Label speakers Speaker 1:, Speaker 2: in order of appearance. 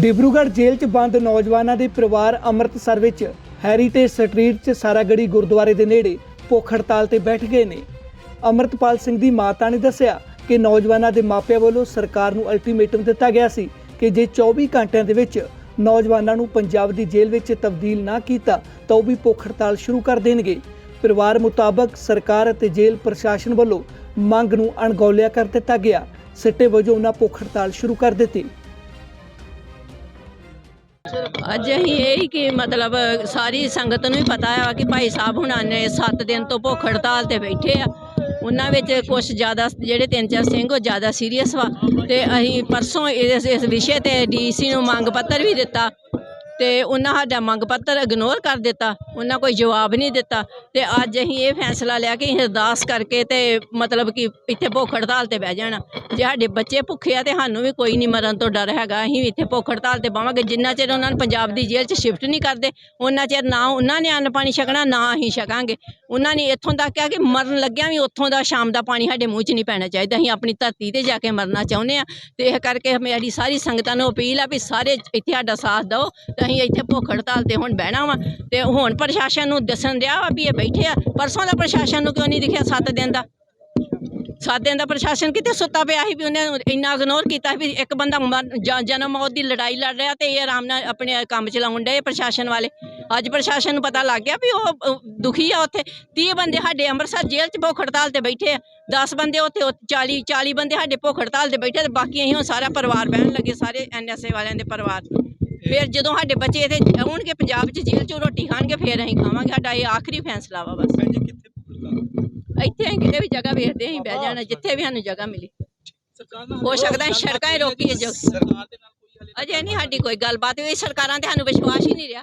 Speaker 1: ਡਿਬਰੂਗੜ੍ਹ ਜੇਲ੍ਹ 'ਚ ਬੰਦ ਨੌਜਵਾਨਾਂ ਦੇ ਪਰਿਵਾਰ ਅੰਮ੍ਰਿਤਸਰ ਵਿੱਚ ਹੈਰੀਟੇਜ ਸਟਰੀਟ 'ਚ ਸਾਰਾਗੜੀ ਗੁਰਦੁਆਰੇ ਦੇ ਨੇੜੇ ਭੁੱਖ ਹੜਤਾਲ ਤੇ ਬੈਠ ਗਏ ਨੇ। ਅੰਮ੍ਰਿਤਪਾਲ ਸਿੰਘ ਦੀ ਮਾਤਾ ਨੇ ਦੱਸਿਆ ਕਿ ਨੌਜਵਾਨਾਂ ਦੇ ਮਾਪਿਆਂ ਵੱਲੋਂ ਸਰਕਾਰ ਨੂੰ ਅਲਟੀਮੇਟਮ ਦਿੱਤਾ ਗਿਆ ਸੀ ਕਿ ਜੇ 24 ਘੰਟਿਆਂ ਦੇ ਵਿੱਚ ਨੌਜਵਾਨਾਂ ਨੂੰ ਪੰਜਾਬ ਦੀ ਜੇਲ੍ਹ ਵਿੱਚ ਤਬਦੀਲ ਨਾ ਕੀਤਾ, ਤਾਂ ਉਹ ਵੀ ਭੁੱਖ ਹੜਤਾਲ ਸ਼ੁਰੂ ਕਰ ਦੇਣਗੇ। ਪਰਿਵਾਰ ਮੁਤਾਬਕ ਸਰਕਾਰ ਅਤੇ ਜੇਲ੍ਹ ਪ੍ਰਸ਼ਾਸਨ ਵੱਲੋਂ ਮੰਗ ਨੂੰ ਅਣਗੌਲਿਆ ਕਰ ਦਿੱਤਾ ਗਿਆ। ਸਿੱਟੇ ਵਜੋਂ ਉਹਨਾਂ ਭੁੱਖ ਹੜਤਾਲ ਸ਼ੁਰੂ ਕਰ ਦਿੱਤੀ।
Speaker 2: ਅੱਜ ਅਸੀਂ ਇਹ ਹੀ ਕਿ ਮਤਲਬ ਸਾਰੀ ਸੰਗਤ ਨੂੰ ਹੀ ਪਤਾ ਆ ਕਿ ਭਾਈ ਸਾਹਿਬ ਹੁਣਾਂ ਨੇ 7 ਦਿਨ ਤੋਂ ਭੁੱਖ ਹੜਤਾਲ ਤੇ ਬੈਠੇ ਆ। ਉਹਨਾਂ ਵਿੱਚ ਕੁਝ ਜ਼ਿਆਦਾ ਜਿਹੜੇ ਤਿੰਨ ਚਾਰ ਸਿੰਘ ਉਹ ਜ਼ਿਆਦਾ ਸੀਰੀਅਸ ਵਾ। ਤੇ ਅਸੀਂ ਪਰਸੋਂ ਇਸ ਇਸ ਵਿਸ਼ੇ ਤੇ ਡੀਸੀ ਨੂੰ ਮੰਗ ਪੱਤਰ ਵੀ ਦਿੱਤਾ। ਤੇ ਉਹਨਾਂ ਸਾਡਾ ਮੰਗ ਪੱਤਰ ਇਗਨੋਰ ਕਰ ਦਿੱਤਾ, ਉਹਨਾਂ ਕੋਈ ਜਵਾਬ ਨਹੀਂ ਦਿੱਤਾ ਤੇ ਅੱਜ ਅਸੀਂ ਇਹ ਫੈਸਲਾ ਲਿਆ ਕਿ ਅਸੀਂ ਅਰਦਾਸ ਕਰਕੇ ਤੇ ਮਤਲਬ ਕਿ ਇੱਥੇ ਭੁੱਖ ਹੜਤਾਲ ਤੇ ਬਹਿ ਜਾਣਾ। ਜੇ ਸਾਡੇ ਬੱਚੇ ਭੁੱਖੇ ਆ ਤੇ ਸਾਨੂੰ ਵੀ ਕੋਈ ਨਹੀਂ ਮਰਨ ਤੋਂ ਡਰ ਹੈਗਾ, ਅਸੀਂ ਇੱਥੇ ਭੁੱਖ ਹੜਤਾਲ ਤੇ ਬਾਵਾਂਗੇ ਜਿੰਨਾ ਚਿਰ ਉਹਨਾਂ ਨੂੰ ਪੰਜਾਬ ਦੀ ਜੇਲ੍ਹ 'ਚ ਸ਼ਿਫਟ ਨਹੀਂ ਕਰਦੇ, ਉਹਨਾਂ ਚਿਰ ਨਾ ਉਹਨਾਂ ਨੇ ਅੰਨ ਪਾਣੀ ਛਕਣਾ, ਨਾ ਅਸੀਂ ਛਕਾਂਗੇ। ਉਹਨਾਂ ਨੇ ਇੱਥੋਂ ਤੱਕ ਕਿਹਾ ਕਿ ਮਰਨ ਲੱਗਿਆ ਵੀ ਉੱਥੋਂ ਦਾ ਸ਼ਾਮ ਦਾ ਪਾਣੀ ਸਾਡੇ ਮੂੰਹ 'ਚ ਨਹੀਂ ਪੈਣਾ ਚਾਹੀਦਾ। ਅਸੀਂ ਆਪਣੀ ਧਰਤੀ ਤੇ ਜਾ ਕੇ ਮਰਨਾ ਚਾਹੁੰਦੇ ਆ ਤੇ ਇਹ ਕਰਕੇ ਮੇਰੀ ਸਾਰੀ ਸੰਗਤਾਂ ਨੂੰ ਅਪੀਲ ਆ ਵੀ ਸਾਰੇ ਇੱਥੇ ਸਾਡਾ ਸਾਥ ਦਿਓ। ਤੇ ਅਸੀਂ ਇੱਥੇ ਭੁੱਖ ਹੜਤਾਲ ਤੇ ਹੁਣ ਬਹਿਣਾ ਵਾ। ਤੇ ਹੁਣ ਪ੍ਰਸ਼ਾਸਨ ਨੂੰ ਦੱਸਣ ਦਿਆ ਵਾ ਵੀ ਇਹ ਬੈਠੇ ਆ। ਪਰਸੋਂ ਦਾ ਪ੍ਰਸ਼ਾਸਨ ਨੂੰ ਕਿਉਂ ਨਹੀਂ ਦਿਖਿਆ 7 ਦਿਨ ਦਾ? ਸੱਤ ਦਿਨ ਦਾ ਪ੍ਰਸ਼ਾਸਨ ਕਿਤੇ ਸੁੱਤਾ ਪਿਆ ਸੀ ਵੀ ਉਹਨੇ ਇੰਨਾ ਇਗਨੋਰ ਕੀਤਾ ਵੀ ਇੱਕ ਬੰਦਾ ਮਰ- ਜਨਮ ਮੌਤ ਦੀ ਲੜਾਈ ਲੜ ਰਿਹਾ ਤੇ ਇਹ ਆਰਾਮ ਨਾਲ ਆਪਣੇ ਕੰਮ ਚਲਾਉਣ ਡਏ ਪ੍ਰਸ਼ਾਸਨ ਵਾਲੇ। ਅੱਜ ਪ੍ਰਸ਼ਾਸਨ ਨੂੰ ਪਤਾ ਲੱਗ ਗਿਆ ਵੀ ਉਹ ਦੁਖੀ ਆ ਉੱਥੇ। 30 ਬੰਦੇ ਸਾਡੇ ਅੰਮ੍ਰਿਤਸਰ ਜੇਲ੍ਹ 'ਚ ਭੁੱਖ ਹੜਤਾਲ ਤੇ ਬੈਠੇ ਆ। 10 ਬੰਦੇ ਉੱਥੇ ਉਹ 40 40 ਬੰਦੇ ਸਾਡੇ ਭੁੱਖ ਹੜਤਾਲ ਤੇ ਬੈਠੇ ਤੇ ਬਾਕੀ ਅਸੀਂ ਹੁਣ ਸਾਰਾ ਪਰਿਵਾਰ ਬਹਿਣ ਲੱਗੇ ਸਾਰੇ ਐਨਐਸਏ ਵਾਲਿਆਂ ਦੇ ਪਰਿਵਾਰ। ਫਿਰ ਜਦੋਂ ਸਾਡੇ ਬੱਚੇ ਇੱਥੇ ਆਉਣਗੇ ਪੰਜਾਬ 'ਚ ਜੇਲ੍ਹ 'ਚੋਂ ਰੋਟੀ ਖਾਣਗੇ ਫਿਰ ਅਸੀਂ ਖਾਵਾਂਗੇ। ਸਾਡਾ ਇਹ ਆਖਰੀ ਫੈਸਲਾ ਵਾ ਬਸ। ਇੱਥੇ ਅਸੀਂ ਕਿਤੇ ਵੀ ਜਗ੍ਹਾ ਵੇਖਦੇ ਅਸੀਂ ਬਹਿ ਜਾਣਾ ਜਿੱਥੇ ਵੀ ਸਾਨੂੰ ਜਗ੍ਹਾ ਮਿਲੀ। ਹੋ ਸਕਦਾ ਸੜਕਾਂ ਹੀ ਰੋਕੀਏ ਜੋ।
Speaker 3: ਸਰਕਾਰ ਦੇ ਨਾਲ ਕੋਈ ਹਲੇ
Speaker 2: ਅਜੇ ਨਹੀਂ ਸਾਡੀ ਕੋਈ ਗੱਲਬਾਤ ਹੋਈ। ਸਰਕਾਰਾਂ ਤੇ ਸਾਨੂੰ ਵਿਸ਼ਵਾਸ ਹੀ ਨਹੀਂ ਰਿਹਾ।